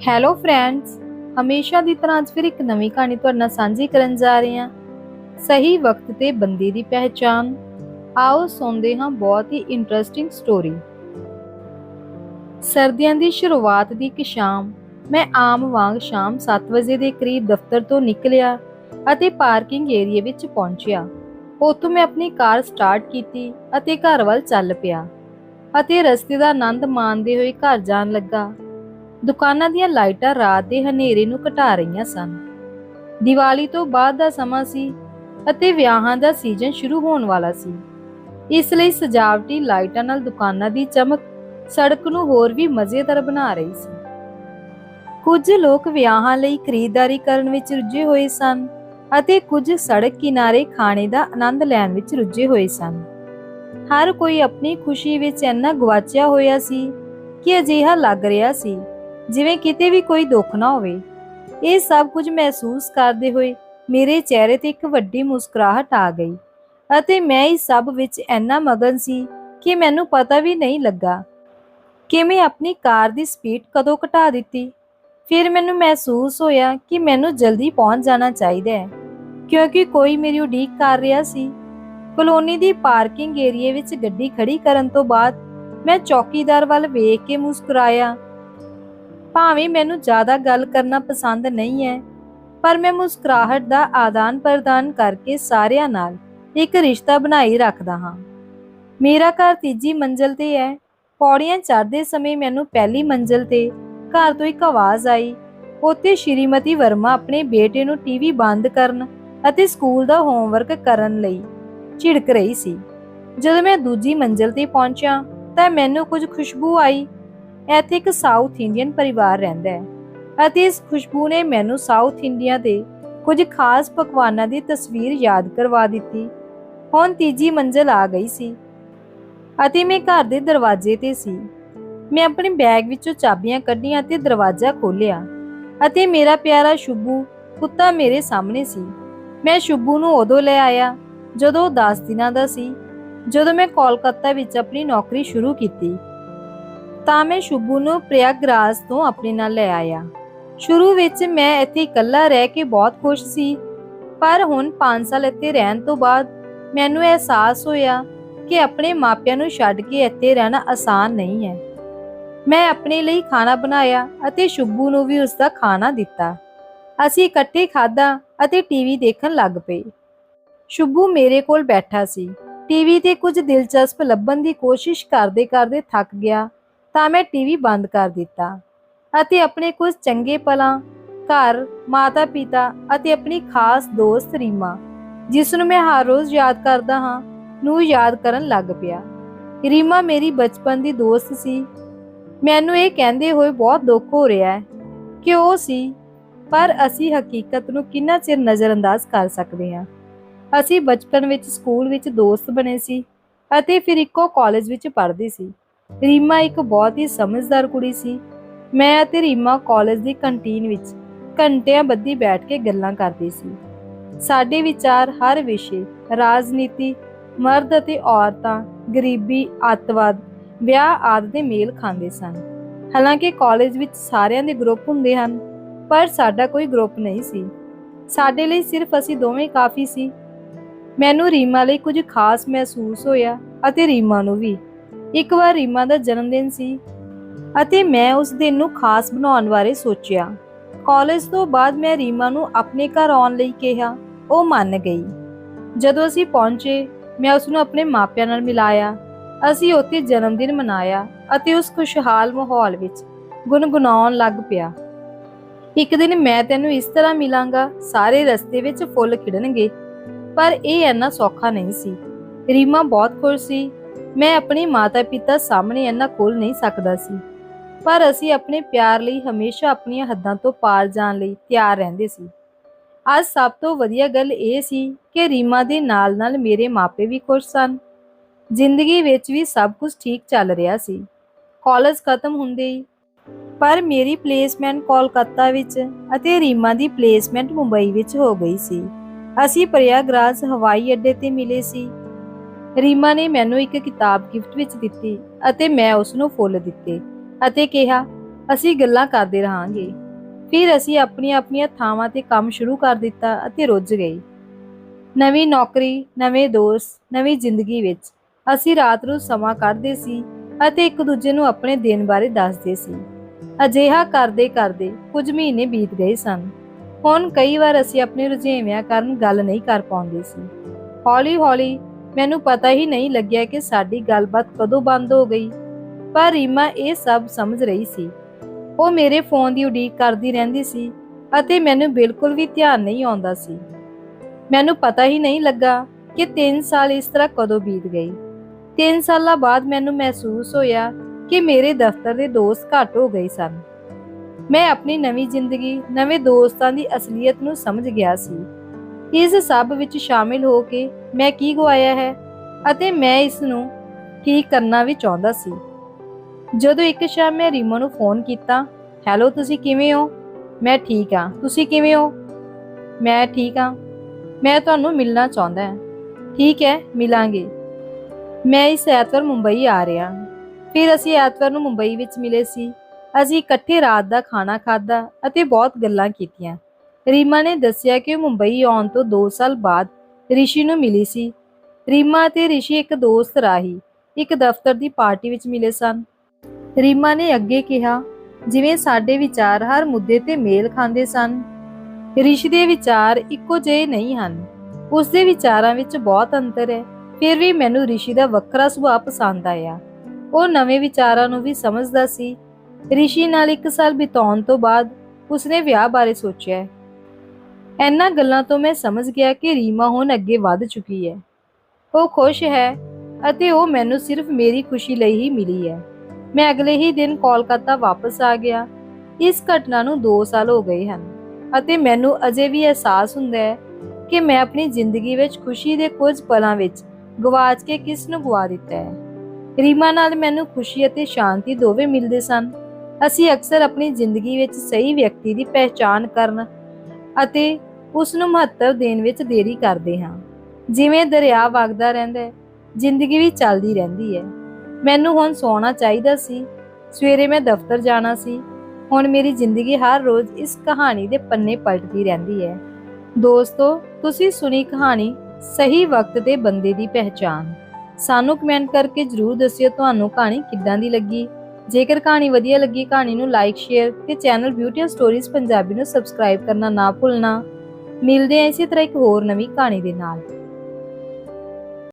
Hello friends ਹਮੇਸ਼ਾ ਦੀ ਤਰ੍ਹਾਂ ਅੱਜ ਫਿਰ ਇੱਕ ਨਵੀਂ ਕਹਾਣੀ ਤੁਹਾਡੇ ਨਾਲ ਸਾਂਝੀ ਕਰਨ ਜਾ ਰਹੇ ਹਾਂ। ਸਹੀ ਵਕਤ ਤੇ ਬੰਦੇ ਦੀ ਪਹਿਚਾਨ ਆਓ ਸੁਣਦੇ ਹਾਂ ਬਹੁਤ ਹੀ ਇੰਟਰਸਟਿੰਗ ਸਟੋਰੀ ਸਰਦੀਆਂ ਦੀ ਸ਼ੁਰੂਆਤ ਦੀ ਇੱਕ ਸ਼ਾਮ। ਮੈਂ ਆਮ ਵਾਂਗ ਸ਼ਾਮ 7 ਵਜੇ ਦੇ ਕਰੀਬ ਦਫ਼ਤਰ ਤੋਂ ਨਿਕਲਿਆ ਅਤੇ ਪਾਰਕਿੰਗ ਏਰੀਆ ਵਿੱਚ ਪਹੁੰਚਿਆ। ਉੱਥੋਂ ਮੈਂ ਆਪਣੀ ਕਾਰ ਸਟਾਰਟ ਕੀਤੀ ਅਤੇ ਘਰ ਵੱਲ ਚੱਲ ਪਿਆ ਅਤੇ ਰਸਤੇ ਦਾ ਆਨੰਦ ਮਾਣਦੇ ਹੋਏ ਘਰ ਜਾਣ ਲੱਗਾ। ਦੁਕਾਨਾਂ ਦੀਆਂ ਲਾਈਟਾਂ ਰਾਤ ਦੇ ਹਨੇਰੇ ਨੂੰ ਘਟਾ ਰਹੀਆਂ ਸਨ। ਦੀਵਾਲੀ ਤੋਂ ਬਾਅਦ ਦਾ ਸਮਾਂ ਸੀ ਅਤੇ ਵਿਆਹਾਂ ਦਾ ਸੀਜ਼ਨ ਸ਼ੁਰੂ ਹੋਣ ਵਾਲਾ ਸੀ। ਇਸ ਲਈ ਸਜਾਵਟੀ ਲਾਈਟਾਂ ਨਾਲ ਦੁਕਾਨਾਂ ਦੀ ਚਮਕ ਸੜਕ ਨੂੰ ਹੋਰ ਵੀ ਮਜ਼ੇਦਾਰ ਬਣਾ ਰਹੀ ਸੀ। ਕੁਝ ਲੋਕ ਵਿਆਹਾਂ ਲਈ ਖਰੀਦਦਾਰੀ ਕਰਨ ਵਿੱਚ ਰੁੱਝੇ ਹੋਏ ਸਨ ਅਤੇ ਕੁਝ ਸੜਕ ਕਿਨਾਰੇ ਖਾਣੇ ਦਾ ਆਨੰਦ ਲੈਣ ਵਿੱਚ ਰੁੱਝੇ ਹੋਏ ਸਨ। ਹਰ ਕੋਈ ਆਪਣੀ ਖੁਸ਼ੀ ਵਿੱਚ ਇੰਨਾ ਗਵਾਚਿਆ ਹੋਇਆ ਸੀ ਕਿ ਅਜਿਹਾ ਲੱਗ ਰਿਹਾ ਸੀ ਜਿਵੇਂ ਕਿਤੇ ਵੀ ਕੋਈ ਦੁੱਖ ਨਾ ਹੋਵੇ। ਇਹ ਸਭ ਕੁਝ ਮਹਿਸੂਸ ਕਰਦੇ ਹੋਏ ਮੇਰੇ ਚਿਹਰੇ ਤੇ ਇੱਕ ਵੱਡੀ ਮੁਸਕਰਾਹਟ ਆ ਗਈ ਅਤੇ ਮੈਂ ਇਸ ਸਭ ਵਿੱਚ ਇੰਨਾ ਮਗਨ ਸੀ ਕਿ ਮੈਨੂੰ ਪਤਾ ਵੀ ਨਹੀਂ ਲੱਗਾ ਕਿ ਮੈਂ ਆਪਣੀ ਕਾਰ ਦੀ ਸਪੀਡ ਕਦੋਂ ਘਟਾ ਦਿੱਤੀ। ਫਿਰ ਮੈਨੂੰ ਮਹਿਸੂਸ ਹੋਇਆ ਕਿ ਮੈਨੂੰ ਜਲਦੀ ਪਹੁੰਚ ਜਾਣਾ ਚਾਹੀਦਾ ਹੈ, ਕਿਉਂਕਿ ਕੋਈ ਮੇਰੀ ਉਡੀਕ ਕਰ ਰਿਹਾ ਸੀ। ਕਲੋਨੀ ਦੀ ਪਾਰਕਿੰਗ ਏਰੀਏ ਵਿੱਚ ਗੱਡੀ ਖੜੀ ਕਰਨ ਤੋਂ ਬਾਅਦ ਮੈਂ ਚੌਕੀਦਾਰ ਵੱਲ ਵੇਖ ਕੇ ਮੁਸਕਰਾਇਆ ਭਾਵੇਂ ਮੈਨੂੰ ਜ਼ਿਆਦਾ ਗੱਲ ਕਰਨਾ ਪਸੰਦ ਨਹੀਂ ਹੈ, ਪਰ ਮੈਂ ਮੁਸਕਰਾਹਟ ਦਾ ਆਦਾਨ ਪ੍ਰਦਾਨ ਕਰਕੇ ਸਾਰਿਆਂ ਨਾਲ ਇੱਕ ਰਿਸ਼ਤਾ ਬਣਾਈ ਰੱਖਦਾ ਹਾਂ। ਮੇਰਾ ਘਰ ਤੀਜੀ ਮੰਜ਼ਲ ਤੇ ਹੈ। ਪੌੜੀਆਂ ਚੜ੍ਹਦੇ ਸਮੇਂ ਮੈਨੂੰ ਪਹਿਲੀ ਮੰਜ਼ਲ ਤੇ ਘਰ ਤੋਂ ਇੱਕ ਆਵਾਜ਼ ਆਈ। ਉੱਥੇ ਸ਼੍ਰੀਮਤੀ ਵਰਮਾ ਆਪਣੇ ਬੇਟੇ ਨੂੰ ਟੀਵੀ ਬੰਦ ਕਰਨ ਅਤੇ ਸਕੂਲ ਦਾ ਹੋਮਵਰਕ ਕਰਨ ਲਈ ਝਿੜਕ ਰਹੀ ਸੀ। ਜਦੋਂ ਮੈਂ ਦੂਜੀ ਮੰਜ਼ਲ ਤੇ ਪਹੁੰਚਿਆ ਤਾਂ ਮੈਨੂੰ ਕੁਝ ਖੁਸ਼ਬੂ ਆਈ ਇੱਥੇ ਇੱਕ ਸਾਊਥ ਇੰਡੀਅਨ ਪਰਿਵਾਰ ਰਹਿੰਦਾ ਹੈ ਅਤੇ ਇਸ ਖੁਸ਼ਬੂ ਨੇ ਮੈਨੂੰ ਸਾਊਥ ਇੰਡੀਆ ਦੇ ਕੁਝ ਖਾਸ ਪਕਵਾਨਾਂ ਦੀ ਤਸਵੀਰ ਯਾਦ ਕਰਵਾ ਦਿੱਤੀ। ਹੁਣ ਤੀਜੀ ਮੰਜ਼ਲ ਆ ਗਈ ਸੀ ਅਤੇ ਮੈਂ ਘਰ ਦੇ ਦਰਵਾਜ਼ੇ ਤੇ ਸੀ। ਮੈਂ ਆਪਣੇ ਬੈਗ ਵਿੱਚੋਂ ਚਾਬੀਆਂ ਕੱਢੀਆਂ ਅਤੇ ਦਰਵਾਜ਼ਾ ਖੋਲ੍ਹਿਆ ਅਤੇ ਮੇਰਾ ਪਿਆਰਾ ਸ਼ੁਭੂ ਕੁੱਤਾ ਮੇਰੇ ਸਾਹਮਣੇ ਸੀ। ਮੈਂ ਸ਼ੁਭੂ ਨੂੰ ਉਦੋਂ ਲੈ ਆਇਆ ਜਦੋਂ ਉਹ 10 ਦਿਨਾਂ ਦਾ ਸੀ, ਜਦੋਂ ਮੈਂ ਕੋਲਕਾਤਾ ਵਿੱਚ ਆਪਣੀ ਨੌਕਰੀ ਸ਼ੁਰੂ ਕੀਤੀ। ਤਾਂ ਮੈਂ ਸ਼ੁੱਬੂ ਨੂੰ ਪ੍ਰਯਾਗਰਾਜ ਤੋਂ ਆਪਣੇ ਨਾਲ ਲੈ ਆਇਆ। ਸ਼ੁਰੂ ਵਿੱਚ ਮੈਂ ਇੱਥੇ ਇਕੱਲਾ ਰਹਿ ਕੇ ਬਹੁਤ ਖੁਸ਼ ਸੀ, ਪਰ ਹੁਣ 5 ਸਾਲ ਇੱਥੇ ਰਹਿਣ ਤੋਂ ਬਾਅਦ ਮੈਨੂੰ ਅਹਿਸਾਸ ਹੋਇਆ ਕਿ ਆਪਣੇ ਮਾਪਿਆਂ ਨੂੰ ਛੱਡ ਕੇ ਇੱਥੇ ਰਹਿਣਾ ਆਸਾਨ ਨਹੀਂ ਹੈ। ਮੈਂ ਆਪਣੇ ਲਈ ਖਾਣਾ ਬਣਾਇਆ ਅਤੇ ਸ਼ੁੱਬੂ ਨੂੰ ਵੀ ਉਸ ਦਾ ਖਾਣਾ ਦਿੱਤਾ। ਅਸੀਂ ਇਕੱਠੇ ਖਾਧਾ ਅਤੇ ਟੀਵੀ ਦੇਖਣ ਲੱਗ ਪਏ। ਸ਼ੁੱਬੂ ਮੇਰੇ ਕੋਲ ਬੈਠਾ ਸੀ। ਟੀਵੀ ਤੇ ਕੁਝ ਦਿਲਚਸਪ ਲੱਭਣ ਦੀ ਕੋਸ਼ਿਸ਼ ਕਰਦੇ ਕਰਦੇ ਥੱਕ ਗਿਆ ਤਾਂ ਮੈਂ ਟੀਵੀ ਬੰਦ ਕਰ ਦਿੱਤਾ ਅਤੇ ਆਪਣੇ ਕੁਝ ਚੰਗੇ ਪਲਾਂ, ਘਰ, ਮਾਤਾ-ਪਿਤਾ ਅਤੇ ਆਪਣੀ ਖਾਸ ਦੋਸਤ ਰੀਮਾ, ਜਿਸ ਨੂੰ ਮੈਂ ਹਰ ਰੋਜ਼ ਯਾਦ ਕਰਦਾ ਹਾਂ, ਨੂੰ ਯਾਦ ਕਰਨ ਲੱਗ ਪਿਆ। ਰੀਮਾ ਮੇਰੀ ਬਚਪਨ ਦੀ ਦੋਸਤ ਸੀ। ਮੈਨੂੰ ਇਹ ਕਹਿੰਦੇ ਹੋਏ ਬਹੁਤ ਦੁੱਖ ਹੋ ਰਿਹਾ ਹੈ ਕਿ ਉਹ ਸੀ, ਪਰ ਅਸੀਂ ਹਕੀਕਤ ਨੂੰ ਕਿੰਨਾ ਚਿਰ ਨਜ਼ਰਅੰਦਾਜ਼ ਕਰ ਸਕਦੇ ਹਾਂ। ਅਸੀਂ ਬਚਪਨ ਵਿੱਚ ਸਕੂਲ ਵਿੱਚ ਦੋਸਤ ਬਣੇ ਸੀ ਅਤੇ ਫਿਰ ਇੱਕੋ ਕਾਲਜ ਵਿੱਚ ਪੜ੍ਹਦੇ ਸੀ। ਰੀਮਾ ਇੱਕ ਬਹੁਤ ਹੀ ਸਮਝਦਾਰ ਕੁੜੀ ਸੀ। ਮੈਂ ਅਤੇ ਰੀਮਾ ਕਾਲਜ ਦੀ ਕੰਟੀਨ ਵਿੱਚ ਘੰਟਿਆਂ ਬੱਧੀ ਬੈਠ ਕੇ ਗੱਲਾਂ ਕਰਦੇ ਸੀ। ਸਾਡੇ ਵਿਚਾਰ ਹਰ ਵਿਸ਼ੇ, ਰਾਜਨੀਤੀ, ਮਰਦ ਅਤੇ ਔਰਤਾਂ, ਗਰੀਬੀ, ਅੱਤਵਾਦ, ਵਿਆਹ ਆਦਿ ਦੇ ਮੇਲ ਖਾਂਦੇ ਸਨ। ਹਾਲਾਂਕਿ ਕਾਲਜ ਵਿੱਚ ਸਾਰਿਆਂ ਦੇ ਗਰੁੱਪ ਹੁੰਦੇ ਹਨ, ਪਰ ਸਾਡਾ ਕੋਈ ਗਰੁੱਪ ਨਹੀਂ ਸੀ। ਸਾਡੇ ਲਈ ਸਿਰਫ ਅਸੀਂ ਦੋਵੇਂ ਕਾਫੀ ਸੀ। ਮੈਨੂੰ ਰੀਮਾ ਲਈ ਕੁਝ ਖਾਸ ਮਹਿਸੂਸ ਹੋਇਆ ਅਤੇ ਰੀਮਾ ਨੂੰ ਵੀ। ਇੱਕ ਵਾਰ ਰੀਮਾ ਦਾ ਜਨਮ ਦਿਨ ਸੀ ਅਤੇ ਮੈਂ ਉਸ ਦਿਨ ਨੂੰ ਖਾਸ ਬਣਾਉਣ ਬਾਰੇ ਸੋਚਿਆ। ਕਾਲਜ ਤੋਂ ਬਾਅਦ ਮੈਂ ਰੀਮਾ ਨੂੰ ਆਪਣੇ ਘਰ ਆਉਣ ਲਈ ਕਿਹਾ, ਉਹ ਮੰਨ ਗਈ। ਜਦੋਂ ਅਸੀਂ ਪਹੁੰਚੇ, ਮੈਂ ਉਸ ਨੂੰ ਆਪਣੇ ਮਾਪਿਆਂ ਨਾਲ ਮਿਲਾਇਆ। ਅਸੀਂ ਉੱਥੇ ਜਨਮ ਦਿਨ ਮਨਾਇਆ ਅਤੇ ਉਸ ਖੁਸ਼ਹਾਲ ਮਾਹੌਲ ਵਿੱਚ ਗੁੰਗੁਣਾਉਣ ਲੱਗ ਪਿਆ। ਇੱਕ ਦਿਨ ਮੈਂ ਤੈਨੂੰ ਇਸ ਤਰ੍ਹਾਂ ਮਿਲਾਂਗਾ, ਸਾਰੇ ਰਸਤੇ ਵਿੱਚ ਫੁੱਲ ਖਿੜਨਗੇ, ਪਰ ਇਹ ਇੰਨਾ ਸੌਖਾ ਨਹੀਂ ਸੀ। ਰੀਮਾ ਬਹੁਤ ਖੁਸ਼ ਸੀ ਮੈਂ ਆਪਣੇ ਮਾਤਾ-ਪਿਤਾ ਸਾਹਮਣੇ ਇੰਨਾ ਕੋਲ ਨਹੀਂ ਸਕਦਾ ਸੀ। ਪਰ ਅਸੀਂ ਆਪਣੇ ਪਿਆਰ ਲਈ ਹਮੇਸ਼ਾ ਆਪਣੀਆਂ ਹੱਦਾਂ ਤੋਂ ਪਾਰ ਜਾਣ ਲਈ ਤਿਆਰ ਰਹਿੰਦੇ ਸੀ। ਅੱਜ ਸਭ ਤੋਂ ਵਧੀਆ ਗੱਲ ਇਹ ਸੀ ਕਿ ਰੀਮਾ ਦੇ ਨਾਲ-ਨਾਲ ਮੇਰੇ ਮਾਪੇ ਵੀ ਖੁਸ਼ ਸਨ। ਜ਼ਿੰਦਗੀ ਵਿੱਚ ਵੀ ਸਭ ਕੁਝ ਠੀਕ ਚੱਲ ਰਿਹਾ ਸੀ। ਕਾਲਜ ਖਤਮ ਹੁੰਦੇ ਹੀ ਪਰ ਮੇਰੀ ਪਲੇਸਮੈਂਟ ਕੋਲਕਾਤਾ ਵਿੱਚ ਅਤੇ ਰੀਮਾ ਦੀ ਪਲੇਸਮੈਂਟ ਮੁੰਬਈ ਵਿੱਚ ਹੋ ਗਈ ਸੀ। ਅਸੀਂ ਪ੍ਰਯਾਗਰਾਜ ਹਵਾਈ ਅੱਡੇ ਤੇ ਮਿਲੇ ਸੀ ਰੀਮਾ ਨੇ ਮੈਨੂੰ ਇੱਕ ਕਿਤਾਬ ਗਿਫਟ ਵਿੱਚ ਦਿੱਤੀ ਅਤੇ ਮੈਂ ਉਸ ਨੂੰ ਫੁੱਲ ਦਿੱਤੇ ਅਤੇ ਕਿਹਾ, ਅਸੀਂ ਗੱਲਾਂ ਕਰਦੇ ਰਹਾਂਗੇ। ਫਿਰ ਅਸੀਂ ਆਪਣੀਆਂ ਆਪਣੀਆਂ ਥਾਵਾਂ ਤੇ ਕੰਮ ਸ਼ੁਰੂ ਕਰ ਦਿੱਤਾ ਅਤੇ ਰੁੱਝ ਗਏ। ਨਵੀਂ ਨੌਕਰੀ, ਨਵੇਂ ਦੋਸਤ, ਨਵੀਂ ਜ਼ਿੰਦਗੀ ਵਿੱਚ ਅਸੀਂ ਰਾਤ ਨੂੰ ਸਮਾਂ ਕੱਢਦੇ ਸੀ ਅਤੇ ਇੱਕ ਦੂਜੇ ਨੂੰ ਆਪਣੇ ਦਿਨ ਬਾਰੇ ਦੱਸਦੇ ਸੀ। ਅਜਿਹਾ ਕਰਦੇ ਕਰਦੇ ਕੁਝ ਮਹੀਨੇ ਬੀਤ ਗਏ ਸਨ। ਹੁਣ ਕਈ ਵਾਰ ਅਸੀਂ ਆਪਣੇ ਰੁਝੇਵਿਆਂ ਕਾਰਨ ਗੱਲ ਨਹੀਂ ਕਰ ਪਾਉਂਦੇ ਸੀ। ਹੌਲੀ-ਹੌਲੀ ਮੈਨੂੰ ਪਤਾ ਹੀ ਨਹੀਂ ਲੱਗਿਆ ਕਿ ਸਾਡੀ ਗੱਲਬਾਤ ਕਦੋਂ ਬੰਦ ਹੋ ਗਈ। ਪਰ ਰੀਮਾ ਇਹ ਸਭ ਸਮਝ ਰਹੀ ਸੀ। ਉਹ ਮੇਰੇ ਫੋਨ ਦੀ ਉਡੀਕ ਕਰਦੀ ਰਹਿੰਦੀ ਸੀ ਅਤੇ ਮੈਨੂੰ ਬਿਲਕੁਲ ਵੀ ਧਿਆਨ ਨਹੀਂ ਆਉਂਦਾ ਸੀ। ਮੈਨੂੰ ਪਤਾ ਹੀ ਨਹੀਂ ਲੱਗਾ ਕਿ 3 ਸਾਲ ਇਸ ਤਰ੍ਹਾਂ ਕਦੋਂ ਬੀਤ ਗਏ। 3 ਸਾਲਾਂ ਬਾਅਦ ਮੈਨੂੰ ਮਹਿਸੂਸ ਹੋਇਆ ਕਿ ਮੇਰੇ ਦਫ਼ਤਰ ਦੇ ਦੋਸਤ ਘੱਟ ਹੋ ਗਏ ਸਨ। ਮੈਂ ਆਪਣੀ ਨਵੀਂ ਜ਼ਿੰਦਗੀ, ਨਵੇਂ ਦੋਸਤਾਂ ਦੀ ਅਸਲੀਅਤ ਨੂੰ ਸਮਝ ਗਿਆ ਸੀ। ਇਸ ਸਭ ਵਿੱਚ ਸ਼ਾਮਿਲ ਹੋ ਕੇ ਮੈਂ ਕੀ ਗਵਾਇਆ ਹੈ? ਅਤੇ ਮੈਂ ਇਸ ਨੂੰ ਠੀਕ ਕਰਨਾ ਵੀ ਚਾਹੁੰਦਾ ਸੀ? ਜਦੋਂ ਇੱਕ ਸ਼ਾਮ ਮੈਂ ਰੀਮਾ ਨੂੰ ਫੋਨ ਕੀਤਾ, ਹੈਲੋ, ਤੁਸੀਂ ਕਿਵੇਂ ਹੋ? ਮੈਂ ਠੀਕ ਹਾਂ। ਤੁਸੀਂ ਕਿਵੇਂ ਹੋ? ਮੈਂ ਠੀਕ ਹਾਂ। ਮੈਂ ਤੁਹਾਨੂੰ ਮਿਲਣਾ ਚਾਹੁੰਦਾ ਹਾਂ। ਠੀਕ ਹੈ, ਮਿਲਾਂਗੇ। ਮੈਂ ਇਸ ਐਤਵਾਰ ਮੁੰਬਈ ਆ ਰਿਹਾ। ਫਿਰ ਅਸੀਂ ਐਤਵਾਰ ਨੂੰ ਮੁੰਬਈ ਵਿੱਚ ਮਿਲੇ ਸੀ। ਅਸੀਂ ਇਕੱਠੇ ਰਾਤ ਦਾ ਖਾਣਾ ਖਾਧਾ ਅਤੇ ਬਹੁਤ ਗੱਲਾਂ ਕੀਤੀਆਂ। ਰੀਮਾ ਨੇ ਦੱਸਿਆ ਕਿ ਉਹ ਮੁੰਬਈ ਆਉਣ ਤੋਂ 2 ਸਾਲ ਬਾਅਦ ਰਿਸ਼ੀ ਨੂੰ ਮਿਲੀ ਸੀ। ਰੀਮਾ ਅਤੇ ਰਿਸ਼ੀ ਇੱਕ ਦੋਸਤ ਰਾਹੀ ਇੱਕ ਦਫ਼ਤਰ ਦੀ ਪਾਰਟੀ ਵਿੱਚ ਮਿਲੇ ਸਨ। ਰੀਮਾ ਨੇ ਅੱਗੇ ਕਿਹਾ, ਜਿਵੇਂ ਸਾਡੇ ਵਿਚਾਰ ਹਰ ਮੁੱਦੇ ਤੇ ਮੇਲ ਖਾਂਦੇ ਸਨ। ਰਿਸ਼ੀ ਦੇ ਵਿਚਾਰ ਇੱਕੋ ਜਿਹੇ ਨਹੀਂ ਹਨ। ਉਸ ਦੇ ਵਿਚਾਰਾਂ ਵਿੱਚ ਬਹੁਤ ਅੰਤਰ ਹੈ। ਫਿਰ ਵੀ ਮੈਨੂੰ ਰਿਸ਼ੀ ਦਾ ਵੱਖਰਾ ਸੁਭਾਅ ਪਸੰਦ ਆਇਆ। ਉਹ ਨਵੇਂ ਵਿਚਾਰਾਂ ਨੂੰ ਵੀ ਸਮਝਦਾ ਸੀ। ਰਿਸ਼ੀ ਨਾਲ ਇੱਕ ਸਾਲ ਬਿਤਾਉਣ ਤੋਂ ਬਾਅਦ ਉਸਨੇ ਵਿਆਹ ਬਾਰੇ ਸੋਚਿਆ। ਹੈ। ਇਹਨਾਂ ਗੱਲਾਂ ਤੋਂ ਮੈਂ ਸਮਝ ਗਿਆ ਕਿ ਰੀਮਾ ਹੁਣ ਅੱਗੇ ਵੱਧ ਚੁੱਕੀ ਹੈ। ਉਹ ਖੁਸ਼ ਹੈ ਅਤੇ ਉਹ ਮੈਨੂੰ ਸਿਰਫ ਮੇਰੀ ਖੁਸ਼ੀ ਲਈ ਹੀ ਮਿਲੀ ਹੈ। ਮੈਂ ਅਗਲੇ ਹੀ ਦਿਨ ਕੋਲਕਾਤਾ ਵਾਪਸ ਆ ਗਿਆ। ਇਸ ਘਟਨਾ ਨੂੰ 2 ਸਾਲ ਹੋ ਗਏ ਹਨ ਅਤੇ ਮੈਨੂੰ ਅਜੇ ਵੀ ਅਹਿਸਾਸ ਹੁੰਦਾ ਹੈ ਕਿ ਮੈਂ ਆਪਣੀ ਜ਼ਿੰਦਗੀ ਵਿੱਚ ਖੁਸ਼ੀ ਦੇ ਕੁਝ ਪਲਾਂ ਵਿੱਚ ਗਵਾਚ ਕੇ ਕਿਸ ਨੂੰ ਗਵਾ ਦਿੱਤਾ ਹੈ। ਰੀਮਾ ਨਾਲ ਮੈਨੂੰ ਖੁਸ਼ੀ ਅਤੇ ਸ਼ਾਂਤੀ ਦੋਵੇਂ ਮਿਲਦੇ ਸਨ। ਅਸੀਂ ਅਕਸਰ ਆਪਣੀ ਜ਼ਿੰਦਗੀ ਵਿੱਚ ਸਹੀ ਵਿਅਕਤੀ ਦੀ ਪਹਿਚਾਣ ਕਰਨ ਅਤੇ ਉਸ ਨੂੰ ਮਹੱਤਵ ਦੇਣ ਵਿੱਚ ਦੇਰੀ ਕਰਦੇ ਹਾਂ। ਜਿਵੇਂ ਦਰਿਆ ਵਗਦਾ ਰਹਿੰਦਾ ਹੈ, ਜ਼ਿੰਦਗੀ ਵੀ ਚੱਲਦੀ ਰਹਿੰਦੀ ਹੈ। ਮੈਨੂੰ ਹੁਣ ਸੌਣਾ ਚਾਹੀਦਾ ਸੀ। ਸਵੇਰੇ ਮੈਂ ਦਫ਼ਤਰ ਜਾਣਾ ਸੀ। ਹੁਣ ਮੇਰੀ ਜ਼ਿੰਦਗੀ ਹਰ ਰੋਜ਼ ਇਸ ਕਹਾਣੀ ਦੇ ਪੰਨੇ ਪਲਟਦੀ ਰਹਿੰਦੀ ਹੈ। ਦੋਸਤੋ, ਤੁਸੀਂ ਸੁਣੀ ਕਹਾਣੀ ਸਹੀ ਵਕਤ ਤੇ ਬੰਦੇ ਦੀ ਪਹਿਚਾਨ ਸਾਨੂੰ ਕਮੈਂਟ ਕਰਕੇ ਜਰੂਰ ਦੱਸਿਓ ਤੁਹਾਨੂੰ ਕਹਾਣੀ ਕਿੱਦਾਂ ਦੀ ਲੱਗੀ। ਜੇਕਰ ਕਹਾਣੀ ਵਧੀਆ ਲੱਗੀ, ਕਹਾਣੀ ਨੂੰ ਲਾਈਕ, ਸ਼ੇਅਰ ਤੇ ਚੈਨਲ ਬਿਊਟੀ ਸਟੋਰੀਜ਼ ਪੰਜਾਬੀ ਨੂੰ ਸਬਸਕ੍ਰਾਈਬ ਕਰਨਾ ਨਾ ਭੁੱਲਣਾ। ਮਿਲਦੇ ਆ ਇਸੇ ਤਰ੍ਹਾਂ ਇੱਕ ਹੋਰ ਨਵੀਂ ਕਹਾਣੀ ਦੇ ਨਾਲ।